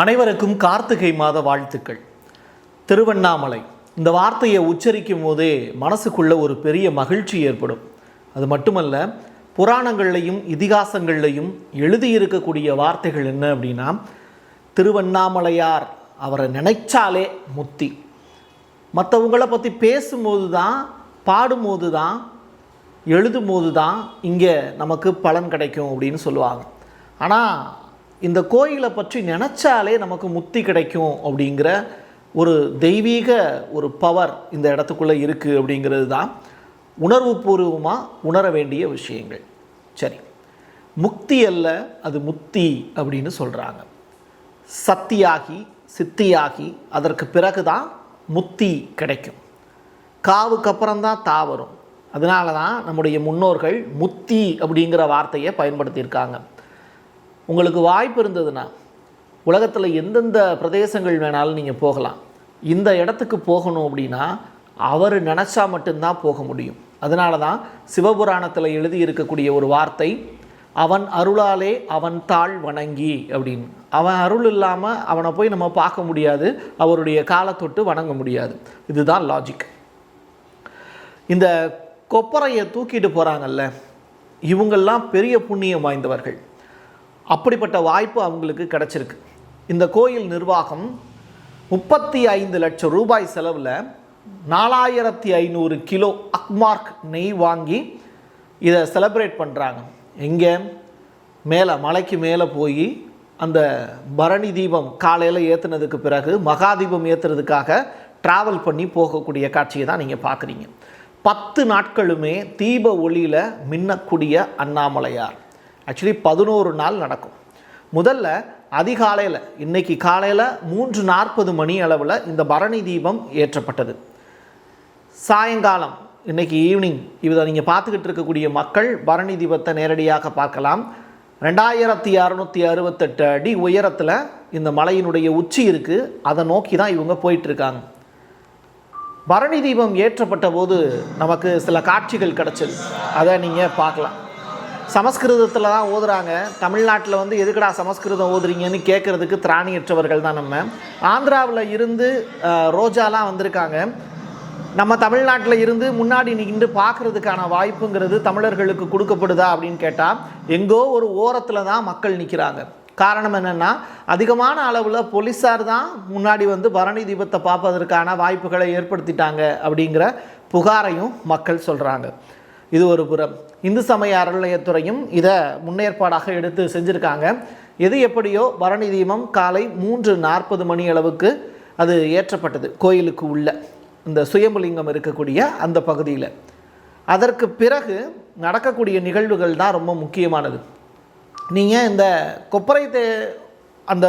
அனைவருக்கும் கார்த்திகை மாத வாழ்த்துக்கள். திருவண்ணாமலை. இந்த வார்த்தையை உச்சரிக்கும் போதே மனசுக்குள்ள ஒரு பெரிய மகிழ்ச்சி ஏற்படும். அது மட்டுமல்ல புராணங்கள்லையும் இதிகாசங்கள்லையும் எழுதியிருக்கக்கூடிய வார்த்தைகள் என்ன அப்படின்னா திருவண்ணாமலையார் அவரை நினைச்சாலே முத்தி. மற்றவங்கள பற்றி பேசும்போது தான் பாடும்போது தான் எழுதும்போது தான் இங்கே நமக்கு பலன் கிடைக்கும் அப்படின்னு சொல்லுவாங்க. ஆனால் இந்த கோயிலை பற்றி நினச்சாலே நமக்கு முத்தி கிடைக்கும் அப்படிங்கிற ஒரு தெய்வீக ஒரு பவர் இந்த இடத்துக்குள்ளே இருக்குது அப்படிங்கிறது தான் உணர்வுபூர்வமாக உணர வேண்டிய விஷயங்கள். சரி. முக்தி அல்ல அது முத்தி அப்படின்னு சொல்கிறாங்க சத்தியாகி சித்தியாகி அதற்கு பிறகு தான் முத்தி கிடைக்கும். காவுக்கு அப்புறம்தான் தா வரும். அதனால தான் நம்முடைய முன்னோர்கள் முத்தி அப்படிங்கிற வார்த்தையை பயன்படுத்தியிருக்காங்க. உங்களுக்கு வாய்ப்பு இருந்ததுன்னா உலகத்தில் எந்தெந்த பிரதேசங்கள் வேணாலும் நீங்கள் போகலாம். இந்த இடத்துக்கு போகணும் அப்படின்னா அவர் நினச்சா மட்டும்தான் போக முடியும். அதனால தான் சிவபுராணத்தில் எழுதி இருக்கக்கூடிய ஒரு வார்த்தை அவன் அருளாலே அவன் தாழ் வணங்கி அப்படின்னு. அவன் அருள் இல்லாமல் அவனை போய் நம்ம பார்க்க முடியாது அவருடைய காலத்தொட்டு வணங்க முடியாது. இதுதான் லாஜிக் இந்த கொப்பரையை தூக்கிட்டு போகிறாங்கல்ல இவங்கெல்லாம் பெரிய புண்ணியம் வாய்ந்தவர்கள். அப்படிப்பட்ட வாய்ப்பு அவங்களுக்கு கிடச்சிருக்கு. இந்த கோயில் நிர்வாகம் முப்பத்தி ஐந்து லட்சம் ரூபாய் செலவில் நாலாயிரத்தி ஐநூறு கிலோ அக்மார்க் நெய் வாங்கி இதை செலப்ரேட் பண்ணுறாங்க எங்கே? மேலே மலைக்கு மேலே போய் அந்த பரணி தீபம் காலையில் ஏற்றுனதுக்கு பிறகு மகாதீபம் ஏற்றுறதுக்காக ட்ராவல் பண்ணி போகக்கூடிய காட்சியை தான் நீங்கள் பார்க்குறீங்க. பத்து நாட்களுமே தீப ஒளியில் மின்னக்கூடிய அண்ணாமலையார். ஆக்சுவலி பதினோரு நாள் நடக்கும். முதல்ல அதிகாலையில் இன்னைக்கு காலையில் மூன்று நாற்பது மணி அளவில் இந்த பரணி தீபம் ஏற்றப்பட்டது. சாயங்காலம் இன்னைக்கு ஈவினிங் இதை நீங்கள் பார்த்துக்கிட்டு இருக்கக்கூடிய மக்கள் பரணி தீபத்தை நேரடியாக பார்க்கலாம். ரெண்டாயிரத்தி அறநூற்றி அறுபத்தெட்டு அடி உயரத்தில் இந்த மலையினுடைய உச்சி இருக்குது அதை நோக்கி தான் இவங்க போயிட்டுருக்காங்க. பரணி தீபம் ஏற்றப்பட்ட போது நமக்கு சில காட்சிகள் கிடச்சிது. அதை நீங்கள் பார்க்கலாம். சமஸ்கிருதத்தில் தான் ஓதுறாங்க. தமிழ்நாட்டில் வந்து எதுக்குடா சமஸ்கிருதம் ஓதுறீங்கன்னு கேட்குறதுக்கு திராணியற்றவர்கள் தான் நம்ம. ஆந்திராவில் இருந்து ரோஜாலாம் வந்திருக்காங்க. நம்ம தமிழ்நாட்டில் இருந்து முன்னாடி நின்று பார்க்குறதுக்கான வாய்ப்புங்கிறது தமிழர்களுக்கு கொடுக்கப்படுதா அப்படின்னு கேட்டால் எங்கோ ஒரு ஓரத்தில் தான் மக்கள் நிற்கிறாங்க காரணம் என்னென்னா அதிகமான அளவில் போலீஸார் தான் முன்னாடி வந்து பரணி தீபத்தை பார்ப்பதற்கான வாய்ப்புகளை ஏற்படுத்திட்டாங்க அப்படிங்கிற புகாரையும் மக்கள் சொல்கிறாங்க இது ஒரு புறம். இந்து சமய அறநிலையத்துறையும் இதை முன்னேற்பாடாக எடுத்து செஞ்சுருக்காங்க. எது எப்படியோ பரணி தீபம் காலை மூன்று நாற்பது மணி அளவுக்கு அது ஏற்றப்பட்டது கோயிலுக்கு உள்ள. இந்த சுயம்புலிங்கம் இருக்கக்கூடிய அந்த பகுதியில். அதற்கு பிறகு நடக்கக்கூடிய நிகழ்வுகள் தான் ரொம்ப முக்கியமானது. நீங்கள் இந்த கொப்பரை தே அந்த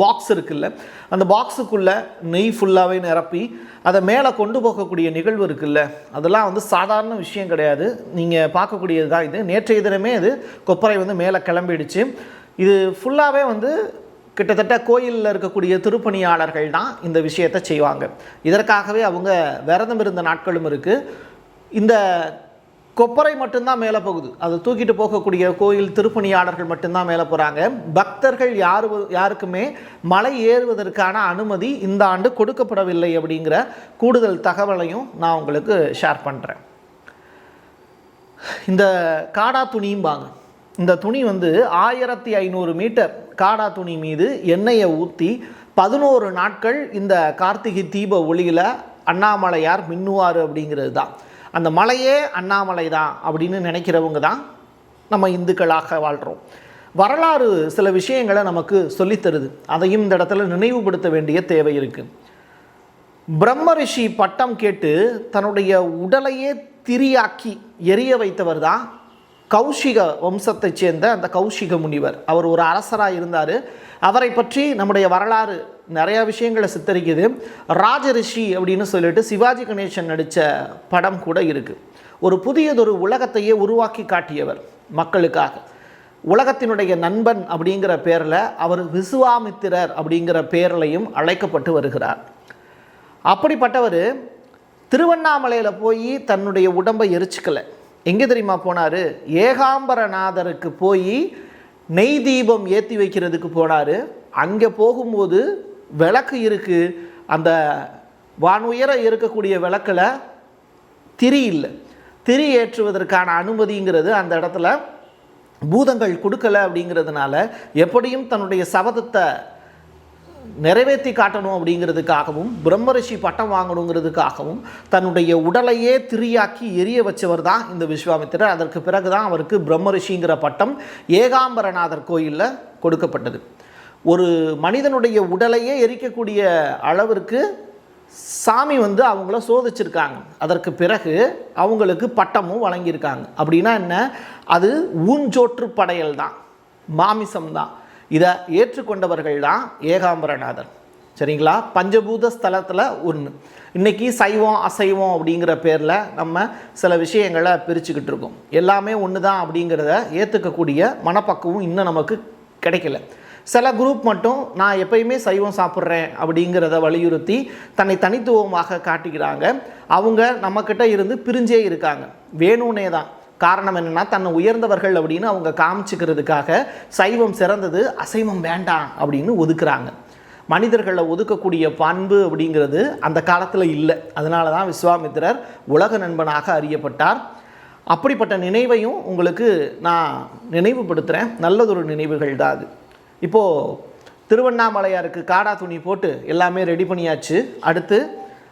பாக்ஸ் இருக்குல்ல? அந்த பாக்ஸுக்குள்ளே நெய் ஃபுல்லாகவே நிரப்பி அதை மேலே கொண்டு போகக்கூடிய நிகழ்வு இருக்குல்ல? அதெல்லாம் வந்து சாதாரண விஷயம் கிடையாது. நீங்கள் பார்க்கக்கூடியது தான் இது. நேற்றைய தினமே இது கொப்பரை வந்து மேலே கிளம்பிடுச்சு. இது ஃபுல்லாகவே வந்து கிட்டத்தட்ட கோயிலில் இருக்கக்கூடிய திருப்பணியாளர்கள் தான் இந்த விஷயத்தை செய்வாங்க. இதற்காகவே அவங்க விரதம் இருந்த நாட்களும் இருக்குது இந்த கொப்பரை மட்டும்தான் மேலே போகுது. அதை தூக்கிட்டு போகக்கூடிய கோயில் திருப்பணியாளர்கள் மட்டும்தான் மேலே போகிறாங்க பக்தர்கள் யாரு யாருக்குமே மலை ஏறுவதற்கான அனுமதி இந்த ஆண்டு கொடுக்கப்படவில்லை அப்படிங்கிற கூடுதல் தகவலையும் நான் உங்களுக்கு ஷேர் பண்ணுறேன் இந்த காடா துணியும்பாங்க இந்த துணி வந்து ஆயிரத்தி ஐநூறு மீட்டர் காடா துணி மீது எண்ணெயை ஊற்றி பதினோரு நாட்கள் இந்த கார்த்திகை தீப ஒளியில் அண்ணாமலையார் மின்னுவார் அப்படிங்கிறது தான். அந்த மலையே அண்ணாமலை தான் அப்படின்னு நினைக்கிறவங்க தான் நம்ம இந்துக்களாக வாழ்கிறோம் வரலாறு சில விஷயங்களை நமக்கு சொல்லித் தருது. அதையும் இந்த இடத்துல நினைவுபடுத்த வேண்டிய தேவை இருக்குது பிரம்ம ரிஷி பட்டம் கேட்டு தன்னுடைய உடலையே திரியாக்கி எரிய வைத்தவர் தான் கௌஷிக வம்சத்தைச் சேர்ந்த அந்த கௌஷிக முனிவர். அவர் ஒரு அரசராக இருந்தார். அவரை பற்றி நம்முடைய வரலாறு நிறையா விஷயங்களை சித்தரிக்குது. ராஜரிஷி அப்படின்னு சொல்லிட்டு சிவாஜி கணேசன் நடித்த படம் கூட இருக்குது ஒரு புதியதொரு உலகத்தையே உருவாக்கி காட்டியவர் மக்களுக்காக. உலகத்தினுடைய நண்பன் அப்படிங்கிற பேரில் அவர் விசுவாமித்திரர் அப்படிங்கிற பேர்லையும் அழைக்கப்பட்டு வருகிறார். அப்படிப்பட்டவர் திருவண்ணாமலையில் போய் தன்னுடைய உடம்பை எரிச்சிக்கலை. எங்கே தெரியுமா போனார்? ஏகாம்பரநாதருக்கு போய் நெய் தீபம் ஏற்றி வைக்கிறதுக்கு போனார். அங்கே போகும்போது விளக்கு இருக்குது அந்த வானுயர இருக்கக்கூடிய விளக்கில் திரி இல்லை. திரி ஏற்றுவதற்கான அனுமதிங்கிறது அந்த இடத்துல பூதங்கள் கொடுக்கலை அப்படிங்கிறதுனால எப்படியும் தன்னுடைய சபதத்தை நிறைவேற்றி காட்டணும் அப்படிங்கிறதுக்காகவும் பிரம்மரிஷி பட்டம் வாங்கணுங்கிறதுக்காகவும் தன்னுடைய உடலையே திரியாக்கி எரிய வச்சவர் தான் இந்த விஸ்வாமித்திரர். அதற்கு பிறகு தான் அவருக்கு பிரம்மரிஷிங்கிற பட்டம் ஏகாம்பரநாதர் கோயிலில் கொடுக்கப்பட்டது. ஒரு மனிதனுடைய உடலையே எரிக்கக்கூடிய அளவிற்கு சாமி வந்து அவங்கள சோதிச்சிருக்காங்க. அதற்கு பிறகு அவங்களுக்கு பட்டமும் வழங்கியிருக்காங்க. அப்படின்னா என்ன? அது ஊஞ்சோற்று படையல் தான். மாமிசம் தான். இதை ஏற்றுக்கொண்டவர்கள் தான் ஏகாம்பரநாதர். சரிங்களா? பஞ்சபூத ஸ்தலத்தில் ஒன்று இன்றைக்கி சைவம் அசைவம் அப்படிங்கிற பேரில் நம்ம சில விஷயங்களை பிரிச்சுக்கிட்டு இருக்கோம். எல்லாமே ஒன்று தான் அப்படிங்கிறத ஏற்றுக்கக்கூடிய மனப்பக்குவம் இன்னும் நமக்கு கிடைக்கல. சில குரூப் மட்டும் நான் எப்பயுமே சைவம் சாப்பிட்றேன் அப்படிங்கிறத வலியுறுத்தி தன்னை தனித்துவமாக காட்டிக்கிறாங்க அவங்க நம்மக்கிட்ட இருந்து பிரிஞ்சே இருக்காங்க. வேணும்னே தான். காரணம் என்னென்னா தன்னை உயர்ந்தவர்கள் அப்படின்னு அவங்க காமிச்சிக்கிறதுக்காக சைவம் சிறந்தது அசைவம் வேண்டாம் அப்படின்னு ஒதுக்குறாங்க. மனிதர்களை ஒதுக்கக்கூடிய பண்பு அப்படிங்கிறது அந்த காலத்தில் இல்லை. அதனால தான் விஸ்வாமித்திரர் உலக நண்பனாக அறியப்பட்டார். அப்படிப்பட்ட நினைவையும் உங்களுக்கு நான் நினைவுபடுத்துகிறேன் நல்லதொரு நினைவுகள் தான் அது. இப்போது திருவண்ணாமலையாருக்கு காடா துணி போட்டு எல்லாமே ரெடி பண்ணியாச்சு. அடுத்து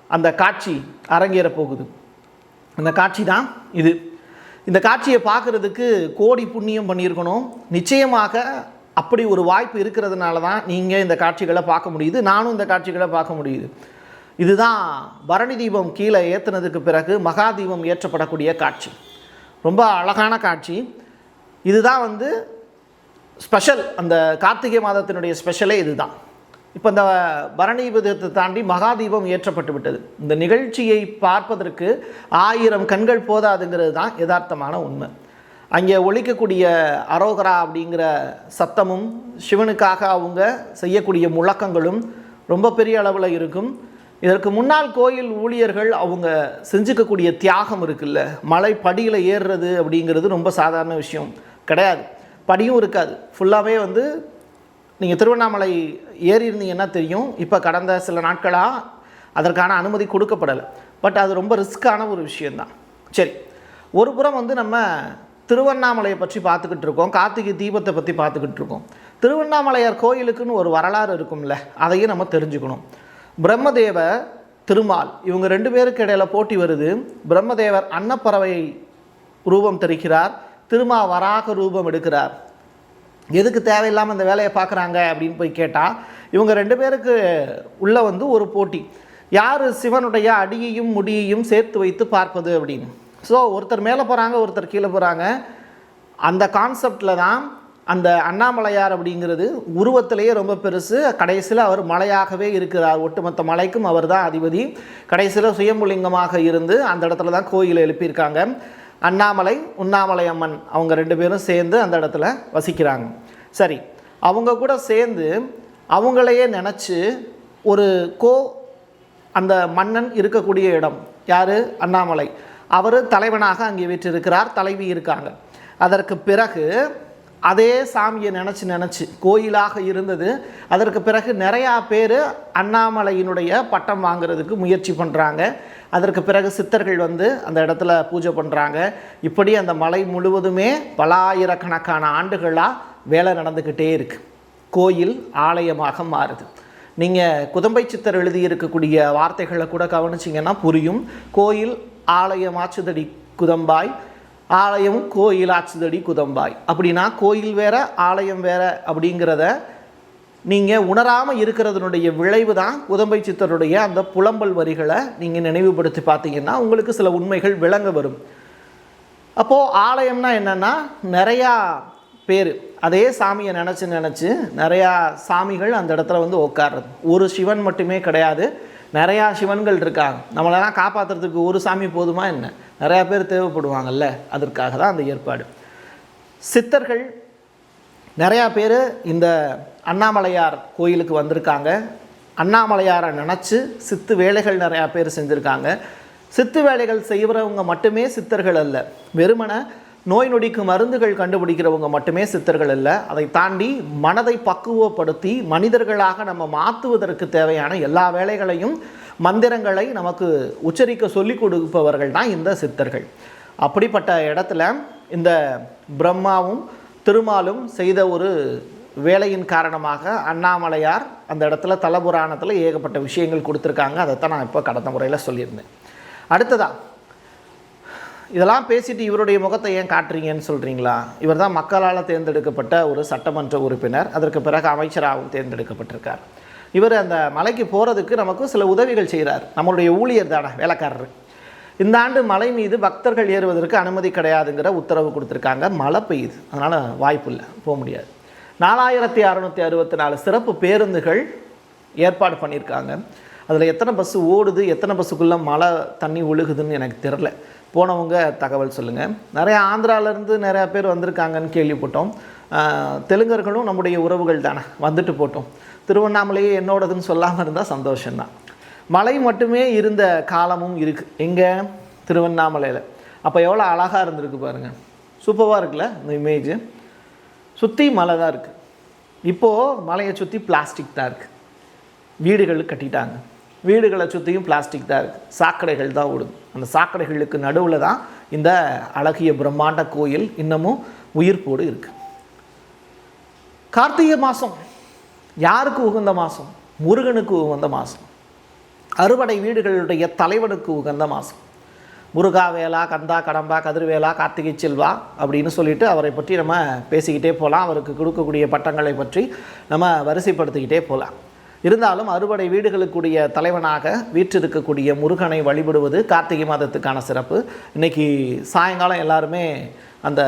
அந்த காட்சி அரங்கேற போகுது. அந்த காட்சி தான் இது. இந்த காட்சியை பார்க்குறதுக்கு கோடி புண்ணியம் பண்ணியிருக்கணும். நிச்சயமாக அப்படி ஒரு வாய்ப்பு இருக்கிறதுனால தான் நீங்கள் இந்த காட்சிகளை பார்க்க முடியுது. நானும் இந்த காட்சிகளை பார்க்க முடியுது. இதுதான் பரணி தீபம் கீழே ஏற்றுனதுக்கு பிறகு மகா தீபம் ஏற்றப்படக்கூடிய காட்சி. ரொம்ப அழகான காட்சி. இதுதான் வந்து ஸ்பெஷல் அந்த கார்த்திகை மாதத்தினுடைய ஸ்பெஷலே இதுதான். இப்போ இந்த பரணி விதத்தை தாண்டி மகாதீபம் ஏற்றப்பட்டு விட்டது. இந்த நிகழ்ச்சியை பார்ப்பதற்கு ஆயிரம் கண்கள் போதாதுங்கிறது தான் யதார்த்தமான உண்மை. அங்கே ஒழிக்கக்கூடிய அரோகரா அப்படிங்கிற சத்தமும் சிவனுக்காக அவங்க செய்யக்கூடிய முழக்கங்களும் ரொம்ப பெரிய அளவில் இருக்கும். இதற்கு முன்னால் கோயில் ஊழியர்கள் அவங்க செஞ்சுக்கக்கூடிய தியாகம் இருக்குல்ல மலை படியில் ஏறுறது அப்படிங்கிறது ரொம்ப சாதாரண விஷயம் கிடையாது. படியும் இருக்காது. ஃபுல்லாகவே வந்து நீங்கள் திருவண்ணாமலை ஏறி இருந்தீங்கன்னா தெரியும். இப்போ கடந்த சில நாட்களாக அதற்கான அனுமதி கொடுக்கப்படலை. பட் அது ரொம்ப ரிஸ்க்கான ஒரு விஷயந்தான் சரி. ஒரு புறம் வந்து நம்ம திருவண்ணாமலையை பற்றி பார்த்துக்கிட்டு இருக்கோம். கார்த்திகை தீபத்தை பற்றி பார்த்துக்கிட்டு இருக்கோம். திருவண்ணாமலையார் கோயிலுக்குன்னு ஒரு வரலாறு இருக்கும்ல அதையும் நம்ம தெரிஞ்சுக்கணும். பிரம்மதேவ திருமால் இவங்க ரெண்டு பேருக்கு இடையில் போட்டி வருது. பிரம்மதேவர் அன்னப்பறவை ரூபம் தெரிகிறார் திருமா வராக ரூபம் எடுக்கிறார். எதுக்கு தேவையில்லாமல் இந்த வேலையை பார்க்குறாங்க அப்படின்னு போய் கேட்டால் இவங்க ரெண்டு பேருக்கு உள்ளே வந்து ஒரு போட்டி. யார் சிவனுடைய அடியையும் முடியையும் சேர்த்து வைத்து பார்ப்பது அப்படின்னு. ஸோ ஒருத்தர் மேலே போகிறாங்க ஒருத்தர் கீழே போகிறாங்க அந்த கான்செப்டில் தான் அந்த அண்ணாமலையார் அப்படிங்கிறது உருவத்திலேயே ரொம்ப பெருசு. கடைசியில் அவர் மலையாகவே இருக்கிறார். ஒட்டுமொத்த மலைக்கும் அவர் தான் அதிபதி. கடைசியில் சுயம்புலிங்கமாக இருந்து அந்த இடத்துல தான் கோயில் எழுப்பியிருக்காங்க. அண்ணாமலை உண்ணாமலை அம்மன் அவங்க ரெண்டு பேரும் சேர்ந்து அந்த இடத்துல வசிக்கிறாங்க. சரி அவங்க கூட சேர்ந்து அவங்களையே நினச்சி ஒரு கோ அந்த மன்னன் இருக்கக்கூடிய இடம். யார்? அண்ணாமலை. அவர் தலைவனாக அங்கே வீற்றிருக்கிறார் தலைவி இருக்காங்க. அதற்கு பிறகு அதே சாமியை நினச்சி நினச்சி கோயிலாக இருந்தது. அதற்கு பிறகு நிறையா பேர் அண்ணாமலையினுடைய பட்டம் வாங்கிறதுக்கு முயற்சி பண்ணுறாங்க அதற்கு பிறகு சித்தர்கள் வந்து அந்த இடத்துல பூஜை பண்ணுறாங்க இப்படி அந்த மலை முழுவதுமே பலாயிரக்கணக்கான ஆண்டுகளாக வேலை நடந்துக்கிட்டே இருக்குது கோயில் ஆலயமாக மாறுது. நீங்கள் குதம்பை சித்தர் எழுதியிருக்கக்கூடிய வார்த்தைகளை கூட கவனிச்சிங்கன்னா புரியும். கோயில் ஆலயமாச்சுதடி குதம்பாய் ஆலயம் கோயில் ஆச்சுதடி குதம்பாய். அப்படின்னா கோயில் வேற ஆலயம் வேற அப்படிங்கிறத நீங்கள் உணராமல் இருக்கிறதுனுடைய விளைவு தான் குதம்பை சித்தருடைய அந்த புலம்பல் வரிகளை நீங்கள் நினைவுபடுத்தி பார்த்தீங்கன்னா உங்களுக்கு சில உண்மைகள் விளங்க வரும். அப்போது ஆலயம்னா என்னென்னா நிறையா பேர் அதே சாமியை நினச்சி நினச்சி நிறையா சாமிகள் அந்த இடத்துல வந்து உட்கார்றது ஒரு சிவன் மட்டுமே கிடையாது. நிறையா சிவன்கள் இருக்காங்க. நம்மளெல்லாம் காப்பாற்றுறதுக்கு ஒரு சாமி போதுமா என்ன? நிறையா பேர் தேவைப்படுவாங்கல்ல. அதற்காக தான் அந்த ஏற்பாடு. சித்தர்கள் நிறையா பேர் இந்த அண்ணாமலையார் கோயிலுக்கு வந்திருக்காங்க. அண்ணாமலையாரை நினச்சி சித்து வேலைகள் நிறையா பேர் செஞ்சுருக்காங்க. சித்து வேலைகள் செய்கிறவங்க மட்டுமே சித்தர்கள் அல்ல. வெறுமனை நோய் நொடிக்கு மருந்துகள் கண்டுபிடிக்கிறவங்க மட்டுமே சித்தர்கள் இல்லை அதை தாண்டி மனதை பக்குவப்படுத்தி மனிதர்களாக நம்ம மாற்றுவதற்கு தேவையான எல்லா வேலைகளையும் மந்திரங்களை நமக்கு உச்சரிக்க சொல்லிக் கொடுப்பவர்கள் தான் இந்த சித்தர்கள். அப்படிப்பட்ட இடத்துல இந்த பிரம்மாவும் திருமாலும் செய்த ஒரு வேலையின் காரணமாக அண்ணாமலையார் அந்த இடத்துல தலபுராணத்தில் ஏகப்பட்ட விஷயங்கள் கொடுத்துருக்காங்க. அதைத்தான் நான் இப்போ கடந்த முறையில் சொல்லியிருந்தேன். அடுத்ததாக இதெல்லாம் பேசிட்டு இவருடைய முகத்தை ஏன் காட்டுறீங்கன்னு சொல்கிறீங்களா இவர் தான் மக்களால் தேர்ந்தெடுக்கப்பட்ட ஒரு சட்டமன்ற உறுப்பினர். அதற்கு பிறகு அமைச்சராகவும் தேர்ந்தெடுக்கப்பட்டிருக்கார். இவர் அந்த மலைக்கு போகிறதுக்கு நமக்கு சில உதவிகள் செய்கிறார் நம்மளுடைய ஊழியர் தானே வேலைக்காரர். இந்த ஆண்டு மலை மீது பக்தர்கள் ஏறுவதற்கு அனுமதி கிடையாதுங்கிற உத்தரவு கொடுத்துருக்காங்க. மழை பெய்யுது. அதனால் வாய்ப்பு இல்லை. போக முடியாது. நாலாயிரத்தி அறநூற்றி அறுபத்தி நாலு சிறப்பு பேருந்துகள் ஏற்பாடு பண்ணியிருக்காங்க. அதில் எத்தனை பஸ்ஸு ஓடுது எத்தனை பஸ்ஸுக்குள்ளே மழை தண்ணி ஒழுகுதுன்னு எனக்கு தெரில போனவங்க தகவல் சொல்லுங்கள் நிறைய ஆந்திராவிலேருந்து நிறையா பேர் வந்திருக்காங்கன்னு கேள்விப்பட்டோம். தெலுங்கர்களும் நம்முடைய உறவுகள் தானே வந்துட்டு போட்டோம். திருவண்ணாமலையே என்னோடதுன்னு சொல்லாமல் இருந்தால் சந்தோஷம்தான். மழை மட்டுமே இருந்த காலமும் இருக்குது எங்கே? திருவண்ணாமலையில். அப்போ எவ்வளோ அழகாக இருந்திருக்கு பாருங்கள் சூப்பராக இருக்குல்ல இந்த இமேஜ் சுற்றி மலை தான் இருக்குது இப்போது மலையை சுற்றி பிளாஸ்டிக் தான் இருக்குது வீடுகள் கட்டிட்டாங்க. வீடுகளை சுற்றியும் பிளாஸ்டிக் தான் இருக்குது சாக்கடைகள் தான் ஓடுது. அந்த சாக்கடைகளுக்கு நடுவில் தான் இந்த அழகிய பிரம்மாண்ட கோயில் இன்னமும் உயிர்ப்போடு இருக்குது கார்த்திகை மாதம் யாருக்கு உகந்த மாதம் முருகனுக்கு உகந்த மாதம் அறுவடை வீடுகளுடைய தலைவனுக்கு உகந்த மாதம் முருகா வேலா கந்தா கடம்பா கதிர்வேலா கார்த்திகை செல்வா அப்படின்னு சொல்லிட்டு அவரை பற்றி நம்ம பேசிக்கிட்டே போகலாம் அவருக்கு கொடுக்கக்கூடிய பட்டங்களை பற்றி நம்ம வரிசைப்படுத்திக்கிட்டே போகலாம் இருந்தாலும் அறுவடை வீடுகளுக்குரிய தலைவனாக வீற்றிருக்கக்கூடிய முருகனை வழிபடுவது கார்த்திகை மாதத்துக்கான சிறப்பு. இன்னைக்கு சாயங்காலம் எல்லாருமே அந்த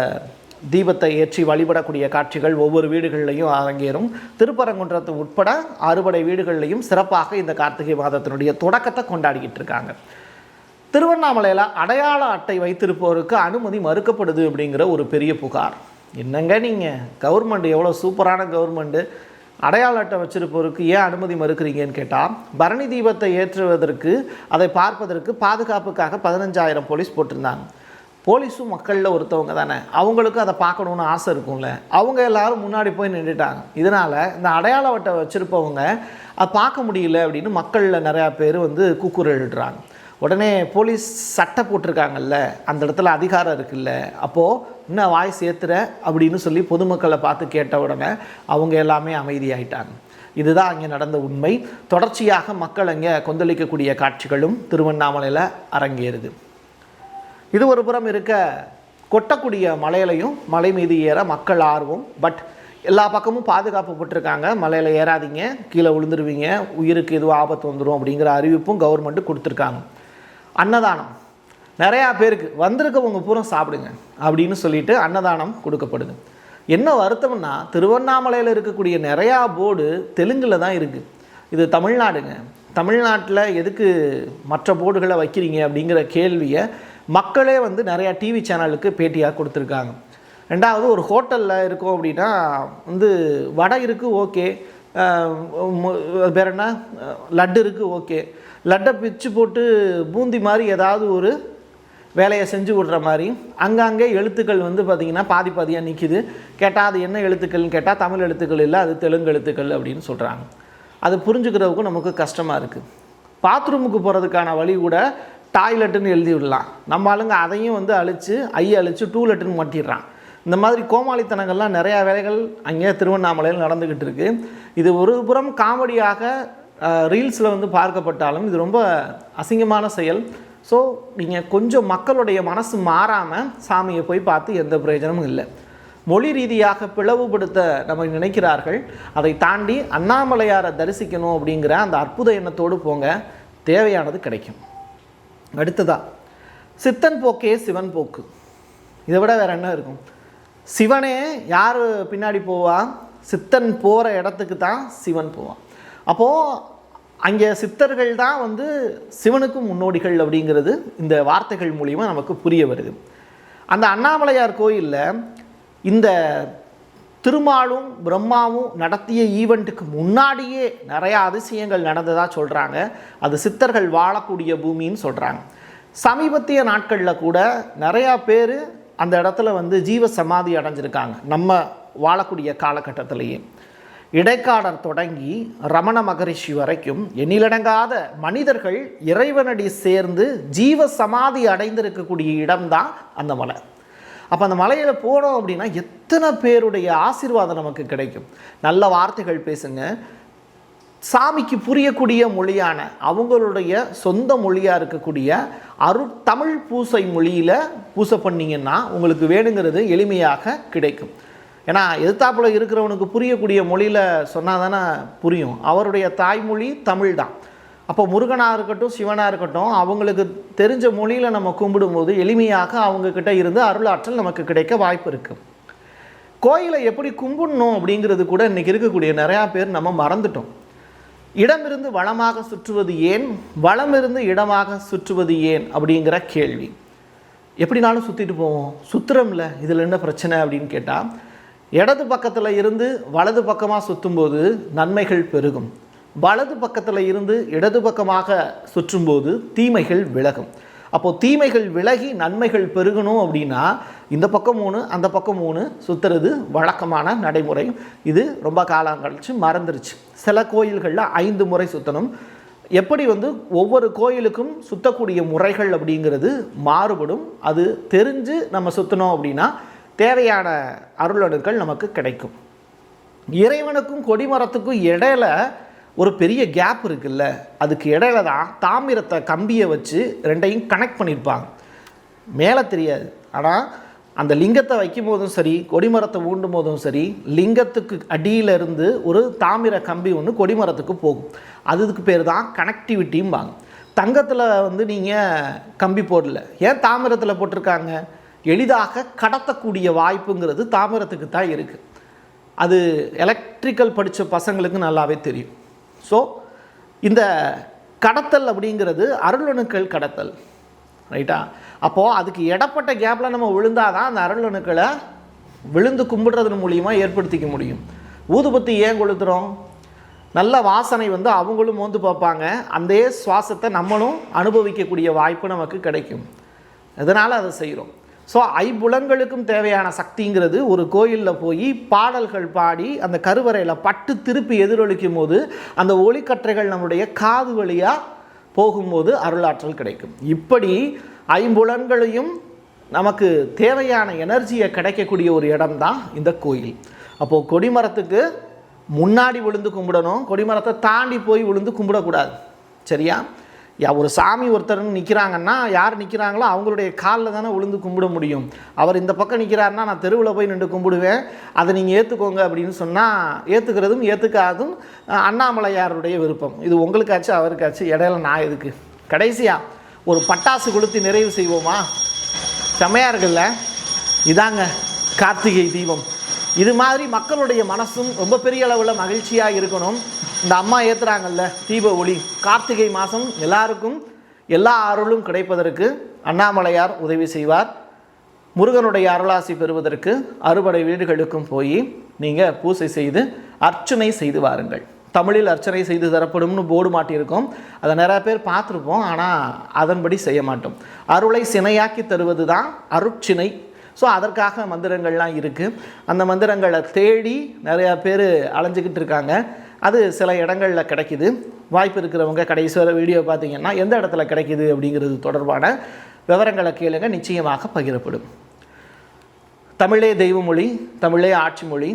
தீபத்தை ஏற்றி வழிபடக்கூடிய காட்சிகள் ஒவ்வொரு வீடுகளிலையும் அரங்கேறும். திருப்பரங்குன்றத்து உட்பட அறுபடை வீடுகளிலையும் சிறப்பாக இந்த கார்த்திகை மாதத்தினுடைய தொடக்கத்தை கொண்டாடிக்கிட்டு இருக்காங்க. திருவண்ணாமலையில் அடையாள அட்டை வைத்திருப்போருக்கு அனுமதி மறுக்கப்படுது அப்படிங்கிற ஒரு பெரிய புகார். என்னங்க நீங்கள் கவர்மெண்ட் எவ்வளோ சூப்பரான கவர்மெண்ட்டு அடையாள அட்டை வச்சிருப்பவருக்கு ஏன் அனுமதி மறுக்கிறீங்கன்னு கேட்டால் பரணி தீபத்தை ஏற்றுவதற்கு அதை பார்ப்பதற்கு பாதுகாப்புக்காக பதினஞ்சாயிரம் போலீஸ் போட்டிருந்தாங்க. போலீஸும் மக்களில் ஒருத்தவங்க தானே. அவங்களுக்கும் அதை பார்க்கணுன்னு ஆசை இருக்கும்ல. அவங்க எல்லாரும் முன்னாடி போய் நின்றுட்டாங்க. இதனால் இந்த அடையாள அட்டை வச்சுருப்பவங்க அதை பார்க்க முடியல அப்படின்னு மக்களில் நிறையா பேர் வந்து கூக்குரலிடுறாங்க உடனே போலீஸ் சட்டை போட்டிருக்காங்கல்ல அந்த இடத்துல அதிகாரம் இருக்குல்ல அப்போது இன்னும் வாய் சேர்த்துற அப்படின்னு சொல்லி பொதுமக்களை பார்த்து கேட்ட உடனே அவங்க எல்லாமே அமைதியாயிட்டாங்க. இதுதான் அங்கே நடந்த உண்மை. தொடர்ச்சியாக மக்கள் அங்கே கொந்தளிக்கக்கூடிய காட்சிகளும் திருவண்ணாமலையில் அரங்கேறுது. இது ஒரு புறம் இருக்க கொட்டக்கூடிய மலையிலையும் மலை மீது ஏற மக்கள் ஆர்வம் பட் எல்லா பக்கமும் பாதுகாப்பு போட்டிருக்காங்க. மலையில் ஏறாதீங்க கீழே விழுந்துருவீங்க உயிருக்கு எதுவும் ஆபத்து வந்துடும் அப்படிங்கிற அறிவிப்பும் கவர்மெண்ட்டு கொடுத்துருக்காங்க. அன்னதானம். நிறையா பேருக்கு வந்திருக்கவங்க பூரா சாப்பிடுங்க அப்படின்னு சொல்லிட்டு அன்னதானம் கொடுக்கப்படுது. என்ன வருத்தம்னா திருவண்ணாமலையில் இருக்கக்கூடிய நிறையா போர்டு தெலுங்கில் தான் இருக்குது இது தமிழ்நாடுங்க. தமிழ்நாட்டில் எதுக்கு மற்ற போர்டுகளை வைக்கிறீங்க அப்படிங்கிற கேள்வியை மக்களே வந்து நிறையா டிவி சேனலுக்கு பேட்டியாக கொடுத்துருக்காங்க. ரெண்டாவது ஒரு ஹோட்டலில் இருக்கோம் அப்படின்னா வந்து வடை இருக்குது ஓகே. பேர் என்ன? லட்டு இருக்குது ஓகே. லட்டை பிச்சு போட்டு பூந்தி மாதிரி ஏதாவது ஒரு வேலையை செஞ்சு விடுற மாதிரி. அங்கங்கே எழுத்துக்கள் வந்து பார்த்திங்கன்னா பாதி பாதியாக நிற்கிது கேட்டால் அது என்ன எழுத்துக்கள்னு கேட்டால் தமிழ் எழுத்துக்கள் இல்லை அது தெலுங்கு எழுத்துக்கள் அப்படின்னு சொல்கிறாங்க அது புரிஞ்சுக்கிறதுக்கும் நமக்கு கஷ்டமாக இருக்குது பாத்ரூமுக்கு போகிறதுக்கான வழி கூட டாய்லெட்டுன்னு எழுதி விடலாம். நம்ம ஆளுங்க அதையும் வந்து அழித்து ஐ அழித்து டூலெட்டுன்னு மாட்டிடுறான். இந்த மாதிரி கோமாளித்தனங்கள்லாம் நிறையா வேலைகள் அங்கே திருவண்ணாமலையில் நடந்துக்கிட்டு இருக்குது இது ஒரு புறம் காமெடியாக ரீல்ஸில் வந்து பார்க்கப்பட்டாலும் இது ரொம்ப அசிங்கமான செயல். ஸோ நீங்கள் கொஞ்சம் மக்களுடைய மனசு மாறாமல் சாமியை போய் பார்த்து எந்த பிரயோஜனமும் இல்லை. மொழி ரீதியாக பிளவுபடுத்த நம்ம நினைக்கிறார்கள். அதை தாண்டி அண்ணாமலையாரை தரிசிக்கணும் அப்படிங்கிற அந்த அற்புத எண்ணத்தோடு போங்க. தேவையானது கிடைக்கும். அடுத்ததா சித்தன் போக்கே சிவன் போக்கு. இதை விட வேறு என்ன இருக்கும்? சிவனே யார் பின்னாடி போவா? சித்தன் போகிற இடத்துக்கு தான் சிவன் போவான் அப்போது அங்கே சித்தர்கள் தான் வந்து சிவனுக்கும் முன்னோடிகள் அப்படிங்கிறது இந்த வார்த்தைகள் மூலிமா நமக்கு புரிய வருது. அந்த அண்ணாமலையார் கோயிலில் இந்த திருமாலும் பிரம்மாவும் நடத்திய ஈவெண்ட்டுக்கு முன்னாடியே நிறையா அதிசயங்கள் நடந்ததாக சொல்கிறாங்க அது சித்தர்கள் வாழக்கூடிய பூமின்னு சொல்கிறாங்க சமீபத்திய நாட்களில் கூட நிறையா பேர் அந்த இடத்துல வந்து ஜீவ சமாதி அடைஞ்சிருக்காங்க. நம்ம வாழக்கூடிய காலகட்டத்திலேயே. இடைக்காடர் தொடங்கி ரமண மகரிஷி வரைக்கும் எண்ணிலடங்காத மனிதர்கள் இறைவனடி சேர்ந்து ஜீவ சமாதி அடைந்திருக்கக்கூடிய இடம்தான் அந்த மலை. அப்போ அந்த மலையில் போனோம் அப்படின்னா எத்தனை பேருடைய ஆசீர்வாதம் நமக்கு கிடைக்கும்? நல்ல வார்த்தைகள் பேசுங்க. சாமிக்கு புரியக்கூடிய மொழியான அவங்களுடைய சொந்த மொழியாக இருக்கக்கூடிய அருட்தமிழ் பூசை மொழியில் பூசை பண்ணிங்கன்னா உங்களுக்கு வேணுங்கிறது எளிமையாக கிடைக்கும். ஏன்னா எதிர்த்தாப்புல இருக்கிறவனுக்கு புரியக்கூடிய மொழியில் சொன்னால் தானே புரியும். அவருடைய தாய்மொழி தமிழ் தான். அப்போ முருகனாக இருக்கட்டும் சிவனாக இருக்கட்டும் அவங்களுக்கு தெரிஞ்ச மொழியில் நம்ம கும்பிடும்போது எளிமையாக அவங்கக்கிட்ட இருந்து அருளாற்றல் நமக்கு கிடைக்க வாய்ப்பு இருக்குது கோயிலை எப்படி கும்பிடணும் அப்படிங்கிறது கூட இன்றைக்கி இருக்கக்கூடிய நிறையா பேர் நம்ம மறந்துட்டோம். இடமிருந்து வளமாக சுற்றுவது ஏன்? வளமிருந்து இடமாக சுற்றுவது ஏன்? அப்படிங்கிற கேள்வி. எப்படினாலும் சுற்றிட்டு போவோம். சுற்றுறோம்ல இதில் என்ன பிரச்சனை அப்படின்னு கேட்டால் இடது பக்கத்தில் இருந்து வலது பக்கமாக சுற்றும்போது நன்மைகள் பெருகும். வலது பக்கத்தில் இருந்து இடது பக்கமாக சுற்றும்போது தீமைகள் விலகும். அப்போது தீமைகள் விலகி நன்மைகள் பெருகணும் அப்படின்னா இந்த பக்கம் மூணு அந்த பக்கம் மூணு சுற்றுறது வழக்கமான நடைமுறை. இது ரொம்ப காலம் கழிச்சு மறந்துருச்சு. சில கோயில்களில் ஐந்து முறை சுற்றணும் எப்படி வந்து ஒவ்வொரு கோயிலுக்கும் சுற்றக்கூடிய முறைகள் அப்படிங்கிறது மாறுபடும். அது தெரிஞ்சு நம்ம சுற்றினோம் அப்படின்னா தேவையான அருளணுக்கள் நமக்கு கிடைக்கும். இறைவனுக்கும் கொடிமரத்துக்கும் இடையில ஒரு பெரிய கேப் இருக்குல்ல? அதுக்கு இடையில தான் தாமிரத்தை கம்பியை வச்சு ரெண்டையும் கனெக்ட் பண்ணியிருப்பாங்க மேலே தெரியாது. ஆனால் அந்த லிங்கத்தை வைக்கும் போதும் சரி கொடிமரத்தை ஊண்டும் போதும் சரி லிங்கத்துக்கு அடியிலிருந்து ஒரு தாமிர கம்பி ஒன்று கொடிமரத்துக்கு போகும். அதுக்கு பேர் தான் கனெக்டிவிட்டிம்பாங்க தங்கத்தில் வந்து நீங்கள் கம்பி போடல. ஏன் தாமிரத்தில் போட்டிருக்காங்க? எளிதாக கடத்தக்கூடிய வாய்ப்புங்கிறது தாமிரத்துக்கு தான் இருக்குது அது எலக்ட்ரிக்கல் படித்த பசங்களுக்கு நல்லாவே தெரியும். ஸோ இந்த கடத்தல் அப்படிங்கிறது அருளணுக்கள் கடத்தல் ரைட்டா அப்போது அதுக்கு இடப்பட்ட கேப்பில் நம்ம விழுந்தாதான் அந்த அருளணுக்களை விழுந்து கும்பிடுறதன் மூலிமா ஏற்படுத்திக்க முடியும். ஊதுபத்தி ஏன் கொளுத்துறோம்? நல்ல வாசனை வந்து அவங்களும் மோந்து பார்ப்பாங்க. அந்த சுவாசத்தை நம்மளும் அனுபவிக்கக்கூடிய வாய்ப்பு நமக்கு கிடைக்கும். அதனால் அதை செய்கிறோம் ஸோ ஐம்புலன்களுக்கும் தேவையான சக்திங்கிறது ஒரு கோயிலில் போய் பாடல்கள் பாடி அந்த கருவறையில் பட்டு திருப்பி எதிரொலிக்கும் போது அந்த ஒளிக்கற்றைகள் நம்முடைய காது வழியாக போகும்போது அருளாற்றல் கிடைக்கும். இப்படி ஐம்புலன்களையும் நமக்கு தேவையான எனர்ஜியை கிடைக்கக்கூடிய ஒரு இடம்தான் இந்த கோயில். அப்போது கொடிமரத்துக்கு முன்னாடி விழுந்து கும்பிடணும் கொடிமரத்தை தாண்டி போய் விழுந்து கும்பிடக்கூடாது. சரியா? யா ஒரு சாமி ஒருத்தர் நிற்கிறாங்கன்னா யார் நிற்கிறாங்களோ அவங்களுடைய காலில் தானே விழுந்து கும்பிட முடியும். அவர் இந்த பக்கம் நிற்கிறாருன்னா நான் தெருவில் போய் நின்று கும்பிடுவேன். அதை நீங்கள் ஏற்றுக்கோங்க அப்படின்னு சொன்னால் ஏற்றுக்கிறதும் ஏற்றுக்காதும் அண்ணாமலையாருடைய விருப்பம். இது உங்களுக்காச்சு அவருக்காச்சு இடையில நான் எதுக்கு? கடைசியாக ஒரு பட்டாசு கொளுத்தி நிறைவு செய்வோமா? செம்மையாக இருக்குல்ல இதாங்க கார்த்திகை தீபம். இது மாதிரி மக்களுடைய மனசும் ரொம்ப பெரிய அளவில் மகிழ்ச்சியாக இருக்கணும். இந்த அம்மா ஏற்றுறாங்கல்ல தீப ஒளி. கார்த்திகை மாதம் எல்லாருக்கும் எல்லா அருளும் கிடைப்பதற்கு அண்ணாமலையார் உதவி செய்வார். முருகனுடைய அருளாசி பெறுவதற்கு அறுபடை வீடுகளுக்கும் போய் நீங்கள் பூசை செய்து அர்ச்சனை செய்து வாருங்கள். தமிழில் அர்ச்சனை செய்து தரப்படும்னு போர்டு மாட்டியிருக்கோம். அதை நிறையா பேர் பார்த்துருப்போம் ஆனால் அதன்படி செய்ய மாட்டோம். அருளை சினையாக்கி தருவது தான் அருட்சினை. ஸோ அதற்காக மந்திரங்கள்லாம் இருக்குது அந்த மந்திரங்களை தேடி நிறையா பேர் அலைஞ்சிக்கிட்டு இருக்காங்க. அது சில இடங்களில் கிடைக்குது. வாய்ப்பு இருக்கிறவங்க கடைசி வர வீடியோ பார்த்தீங்கன்னா எந்த இடத்துல கிடைக்குது அப்படிங்கிறது தொடர்பான விவரங்களை கேளுங்க. நிச்சயமாக பகிரப்படும். தமிழே தெய்வமொழி தமிழே ஆட்சி மொழி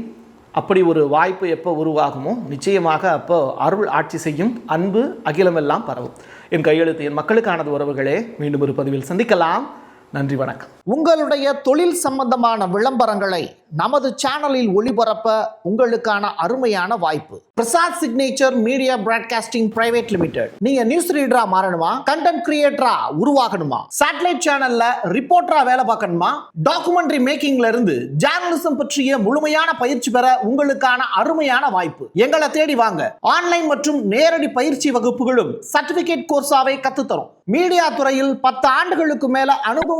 அப்படி ஒரு வாய்ப்பு எப்போ உருவாகுமோ நிச்சயமாக அப்போ அருள் ஆட்சி செய்யும் அன்பு அகிலமெல்லாம் பரவும். என் கையெழுத்து என் மக்களுக்கானது உறவுகளே மீண்டும் ஒரு பதிவில் சந்திக்கலாம். நன்றி வணக்கம். உங்களுடைய தொழில் சம்பந்தமான விளம்பரங்களை நமது சேனலில் ஒளிபரப்ப உங்களுக்கான அருமையான வாய்ப்பு. Prasad signature media broadcasting private limited நீங்க நியூஸ் ரீடரா மாறணுமா? கண்டென்ட் கிரியேட்டரா உருவாகணுமா? சேட்டலைட் சேனல்ல ரிப்போர்ட்டரா வேலை பார்க்கணுமா? டாக்குமெண்ட்ரி மேக்கிங்ல இருந்து ஜேர்னலிசம் பற்றிய முழுமையான பயிற்சி பெற உங்களுக்கான அருமையான வாய்ப்பு. எங்களை தேடி வாங்க. ஆன்லைன் மற்றும் நேரடி பயிற்சி வகுப்புகளும் சர்டிபிகேட் கோர்ஸாவே கத்துத்தரும். மீடியா துறையில் பத்து ஆண்டுகளுக்கு மேல அனுபவம்